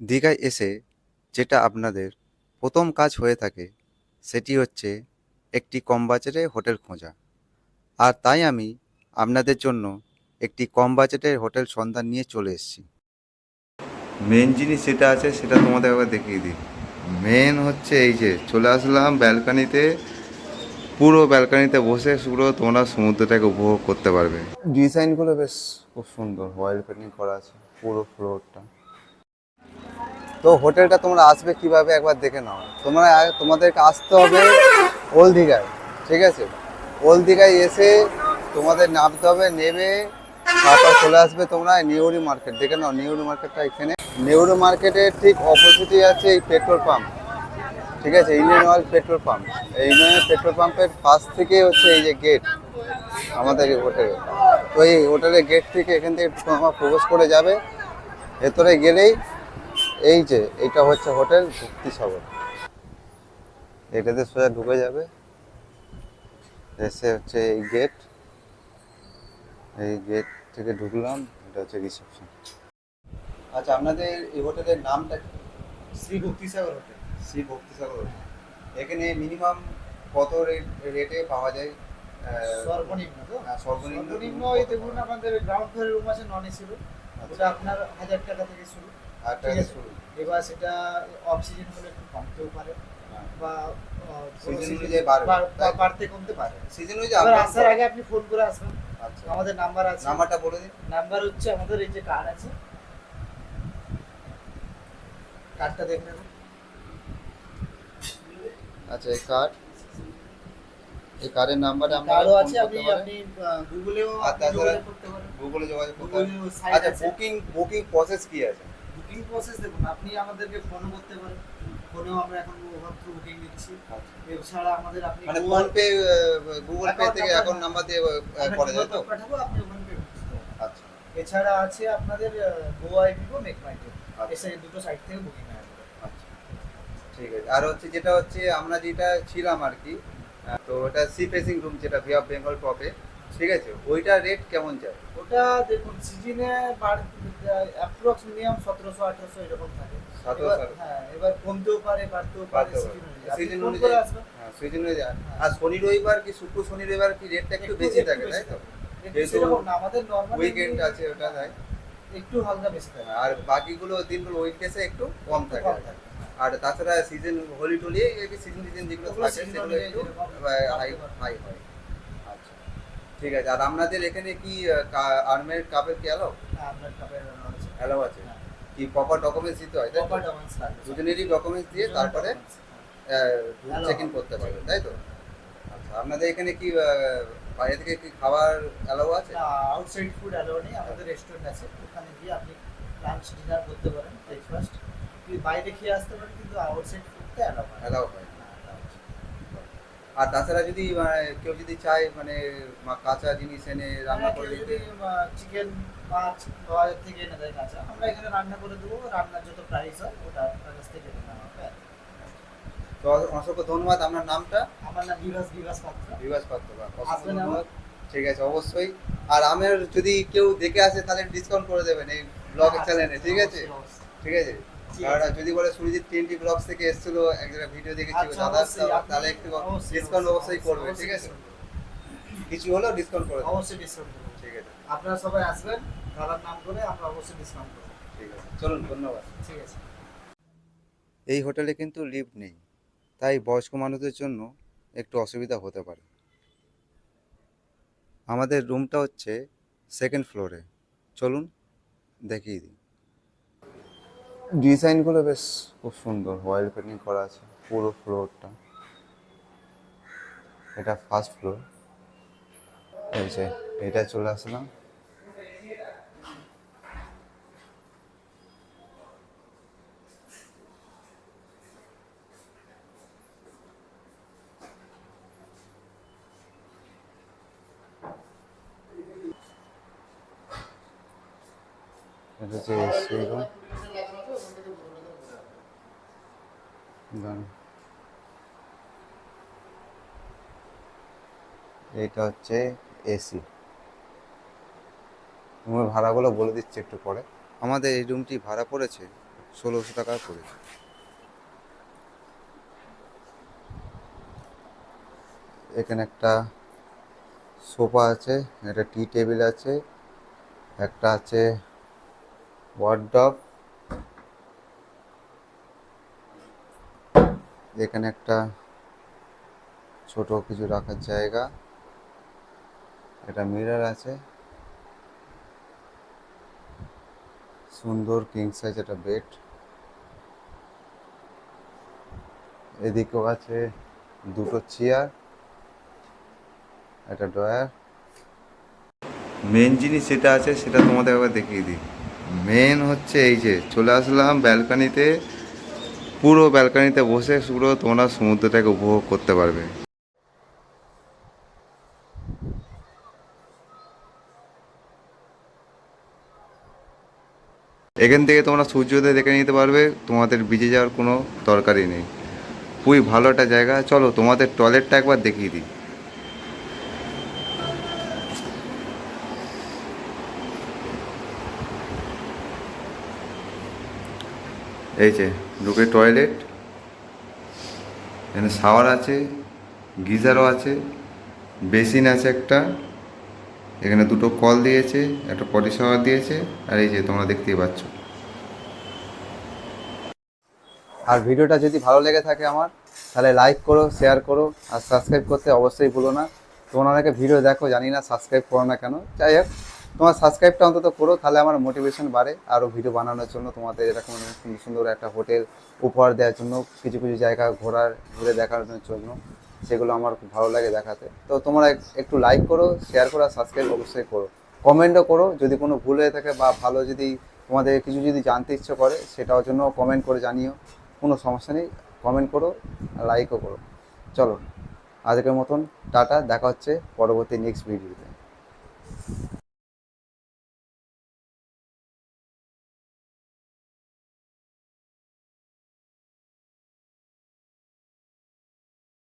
দীঘায় এসে যেটা আপনাদের প্রথম কাজ হয়ে থাকে সেটি হচ্ছে একটি কম বাজেটে হোটেল খোঁজা। আর তাই আমি আপনাদের জন্য একটি কম বাজেটের হোটেল সন্ধান নিয়ে চলে এসেছি। মেন জিনিস যেটা আছে সেটা তোমাদের একবার দেখিয়ে দিই। মেন হচ্ছে এই যে চলে আসলাম ব্যালকানিতে পুরো ব্যালকানিতে বসে পুরো তোমরা সমুদ্রটাকে উপভোগ করতে পারবে। ডিজাইনগুলো বেশ খুব সুন্দর ওয়াইল পেন্টিং করা আছে পুরো ফ্লোরটা তো হোটেলটা তোমরা আসবে কীভাবে একবার দেখে নাও। তোমরা তোমাদেরকে আসতে হবে ওল দীঘায়, ঠিক আছে? ওল দীঘায় এসে তোমাদের নামতে হবে, নেমে তারপর চলে আসবে তোমরা নেউরি মার্কেট। দেখে নাও নিউরি মার্কেটটা এখানে। নেউরি মার্কেটের ঠিক অপোজিটে আছে এই পেট্রোল পাম্প, ঠিক আছে? Indian Oil petrol pump. এই ইন্ডিয়ান পেট্রোল পাম্পের পাশ থেকে হচ্ছে এই যে গেট আমাদের এই হোটেলে। তো এই হোটেলের গেট থেকে এখান থেকে প্রবেশ করে যাবে। ভেতরে গেলেই এই যে এটা হচ্ছে হোটেল ভক্তি সাগর এটাতে সোজা ঢুকে যাবে। এসে হচ্ছে এই গেট এই গেট থেকে ঢুকলাম এটা হচ্ছে রিসেপশন আচ্ছা আপনাদের এই হোটেলের নামটা কি? শ্রী ভক্তিসাগর হোটেল। শ্রী ভক্তি সাগর হোটেল। এখানে মিনিমাম কত রেট রেটে পাওয়া যায়? সর্বনিম্ন তো। হ্যাঁ, সর্বনিম্ন। এই দেখুন আমাদের গ্রাউন্ড ফ্লোরের রুম আছে নন এসি রুম ওটা আপনার হাজার টাকা থেকে শুরু। ঠিক আছে। এবার সেটা অফ সিজন হলে একটু কমতেও পারে হ্যাঁ। বা অনুযায়ী? বাড়তে কমতে পারে। সিজন আসার আগে আপনি ফোন করে আসবেন আচ্ছা। আমাদের নাম্বার আছে। নাম্বারটা বলে দিন। নাম্বার হচ্ছে আমাদের এই যে কার্ড আছে। কার্ডটা দেখে নেবেন আচ্ছা এই কার্ড এই কার্ডের নাম্বারে আমরা কার্ডও ফোন আছে আপনি আপনি গুগলেও আর তাছাড়া- গুগলে যোগাযোগ করতে পারেন। আচ্ছা বুকিং বুকিং প্রসেস কি আছে? বুকিং প্রসেস দেখুন আপনি আমাদেরকে ফোনও করতে পারেন। ফোনেও আমরা এখন ওভার থ্রু বুকিং নিচ্ছি। এছাড়া আমাদের আপনি মানে ফোন পে গুগল পে থেকে অ্যাকাউন্ট নাম্বার দিয়ে করা যায় তো? পাঠাবো আপনি ওখানে পে আচ্ছা। এছাড়া আছে আপনাদের গোয়া ভিভো মেক মাই ট্রিপ। এসে দুটো সাইট থেকে বুকিং হয়ে আচ্ছা। ঠিক আছে। আর হচ্ছে যেটা হচ্ছে আমরা যেটা ছিলাম আর কি তো ওটা সি ফেসিং রুম যেটা ভি অফ বেঙ্গল টপে ঠিক আছে? ওইটা রেট কেমন যায় ওটা দেখুন সিজনে অ্যাপ্রক্স মিনিমাম সতেরোশো আঠারোশো এরকম থাকে। 1700 হ্যাঁ এবার কমতেও পারে বাড়তেও পারে সিজন অনুযায়ী Season ফোন অনুযায়ী। হ্যাঁ হয়ে আর শনি রবিবার কি শুক্র শনি রবিবার কি রেটটা একটু বেশি থাকে তাই তো? আমাদের নর্মাল উইকেন্ড আছে ওটা তাই? একটু হালকা বেশি থাকে। আর বাকিগুলো দিনগুলো উইকডেসে একটু কম থাকে। আর তাছাড়া সিজন হোলি টোলি সিজন সিজন যেগুলো থাকে সেগুলো একটু হাই হাই হয়। ঠিক আছে আর আপনাদের এখানে কি আর্মের কাপের কি অ্যালাউ হ্যাঁ, আপনার কাপের আছে। অ্যালাউ আছে? কি প্রপার ডকুমেন্টস দিতে হয় তাই প্রপার ডকুমেন্টস লাগবে দুজনেরই ডকুমেন্টস দিয়ে তারপরে চেক ইন করতে পারবে তাই তো? আচ্ছা আপনাদের এখানে কি বাইরে থেকে কি খাবার অ্যালাউ আছে? আউটসাইড ফুড অ্যালাউ নেই আমাদের রেস্টুরেন্ট আছে। ওখানে গিয়ে আপনি লাঞ্চ ডিনার করতে পারেন ব্রেকফাস্ট বাইরে খেয়ে আসতে পারেন কিন্তু আউটসাইড ফুডতে অ্যালাউ হয় অ্যালাউ হয়। আর তাছাড়া যদি মানে, কেউ যদি চায় মানে কাঁচা জিনিস এনে রান্না করে যদি চিকেন মাছ বাজার থেকে এনে দেয় কাঁচা আমরা এখানে রান্না করে দেবো। রান্নার যত প্রাইস হয় ওটা আপনার কাছ থেকে নেওয়া হবে তো অসংখ্য ধন্যবাদ। আপনার নামটা? আমার নাম বিভাস বিভাস পাত্র। বিভাস পাত্র অসংখ্য ধন্যবাদ। ঠিক আছে অবশ্যই। আর আমার যদি কেউ দেখে আসে তাহলে ডিসকাউন্ট করে দেবেন এই ব্লগের চ্যানেলে ঠিক আছে। ঠিক আছে? ঠিক আর যদি বলে সুরজিৎ টিএনটি ব্লগস থেকে এসেছিল এক ভিডিও দেখেছি আচ্ছা, দাদা তাহলে একটু ডিসকাউন্ট অবশ্যই করবে ঠিক আছে? কিছু হলেও ডিসকাউন্ট করে অবশ্যই ডিসকাউন্ট করব। ঠিক আছে। আপনারা সবাই আসবেন দাদার নাম করে আমরা অবশ্যই ডিসকাউন্ট করব। ঠিক আছে। চলুন ধন্যবাদ। ঠিক আছে। এই হোটেলে কিন্তু লিফট নেই তাই বয়স্ক মানুষদের জন্য একটু অসুবিধা হতে পারে। আমাদের রুমটা হচ্ছে সেকেন্ড ফ্লোরে চলুন দেখিয়ে দিই। ডিজাইনগুলো বেশ খুব সুন্দর ওয়াইল পেন্টিং করা আছে, পুরো ফ্লোরটা এটা ফার্স্ট ফ্লোর এই যে, এটা চলে আসলাম। এটা রুম এইটা হচ্ছে এসি রুমের ভাড়াগুলো বলে দিচ্ছি একটু পরে। আমাদের এই রুমটি ভাড়া পড়েছে ষোলোশো টাকা করে। এখানে একটা সোফা আছে, একটা টি টেবিল আছে, একটা আছে ওয়ার্ডব এখানে একটা ছোট কিছু রাখার জায়গা। একটা মিরার আছে। সুন্দর কিং সাইজ একটা বেড এদিকেও আছে দুটো চেয়ার একটা ড্রয়ার মেন জিনিস যেটা আছে সেটা তোমাদের একবার দেখিয়ে দিই। মেন হচ্ছে এই যে চলে আসলাম ব্যালকানিতে পুরো ব্যালকানিতে বসে পুরো তোমরা সমুদ্রটাকে উপভোগ করতে পারবে। এখান থেকে তোমরা সূর্যোদয় দেখে নিতে পারবে, তোমাদের ভিজে যাওয়ার কোনো দরকারই নেই। খুবই ভালো একটা জায়গা। চলো তোমাদের টয়লেটটা একবার দেখিয়ে দিই। এই যে, ঢুকে টয়লেট এখানে শাওয়ার আছে, গিজারও আছে বেসিন আছে একটা, এখানে দুটো কল দিয়েছে, একটা পটি শাওয়ার দিয়েছে, আর এই যে তোমরা দেখতেই পাচ্ছ। আর ভিডিওটা যদি ভালো লেগে থাকে আমার, তাহলে লাইক করো শেয়ার করো, আর সাবস্ক্রাইব করতে অবশ্যই ভুলো না। তোমরা অনেকে ভিডিও দেখো, জানি না সাবস্ক্রাইব করো না কেন। যাই হোক। তোমার সাবস্ক্রাইবটা অন্তত করো, তাহলে আমার মোটিভেশন বাড়ে। আরও ভিডিও বানানোর জন্য তোমাদের এরকম সুন্দর সুন্দর একটা হোটেল উপহার দেওয়ার জন্য, কিছু কিছু জায়গা ঘোরার, ঘুরে দেখানোর জন্য। সেগুলো আমার খুব ভালো লাগে দেখাতে। তো তোমরা একটু লাইক করো শেয়ার করো সাবস্ক্রাইব অবশ্যই করো। কমেন্টও করো, যদি কোনো ভুল হয়ে থাকে বা ভালো যদি তোমাদের কিছু যদি জানতে ইচ্ছে করে, সেটার জন্য কমেন্ট করে জানিও। কোনো সমস্যা নেই কমেন্ট করো লাইকও করো। চলো, আজকের মতন, টাটা, দেখা হচ্ছে পরবর্তী নেক্সট ভিডিওতে